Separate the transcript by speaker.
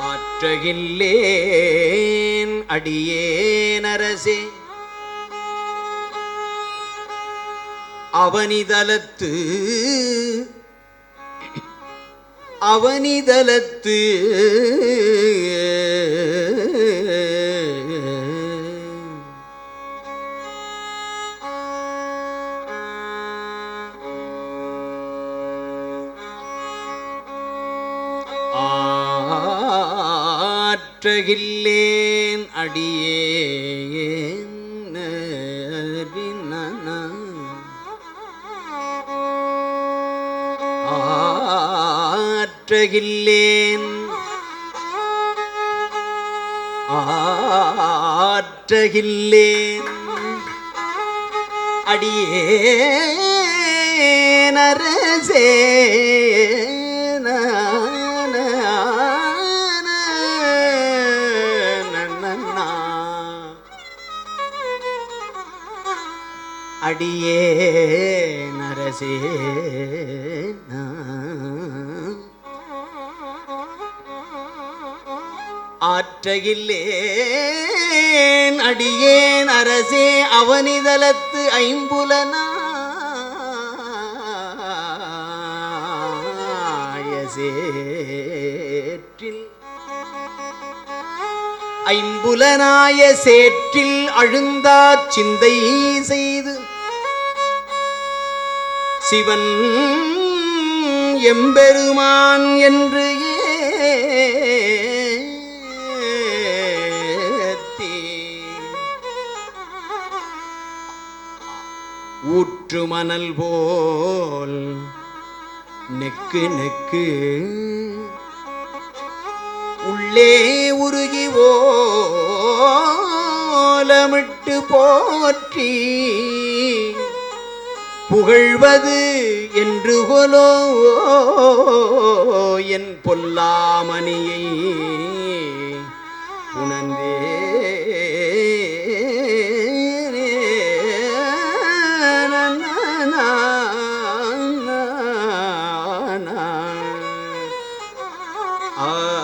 Speaker 1: ஆற்றகில்லேன் அடியேனரசே. அவனிதலத்து அவனிதலத்து ஆற்றகில்லேன் அடியேன் ஆற்றகில்லேன் ஆற்றகில்லேன் அடியேனரசே அடியே நரசே ஆற்றையில்லேன் அடியேன் அரசே அவனிதலத்து ஐம்புலனாயசேற்றில் ஐம்புலனாய சேற்றில் அழுந்தா சிந்தை செய்து. சிவன் எம்பெருமான் என்று ஏத்தி. ஊற்று மணல் போல் நெக்கு நெக்கு. உள்ளே ஒரு உள்ளமிட்டு போற்றி. புகழ்வது என்று கொலோ என் பொல்லாமணியை. உணர்ந்தே Ah. Uh...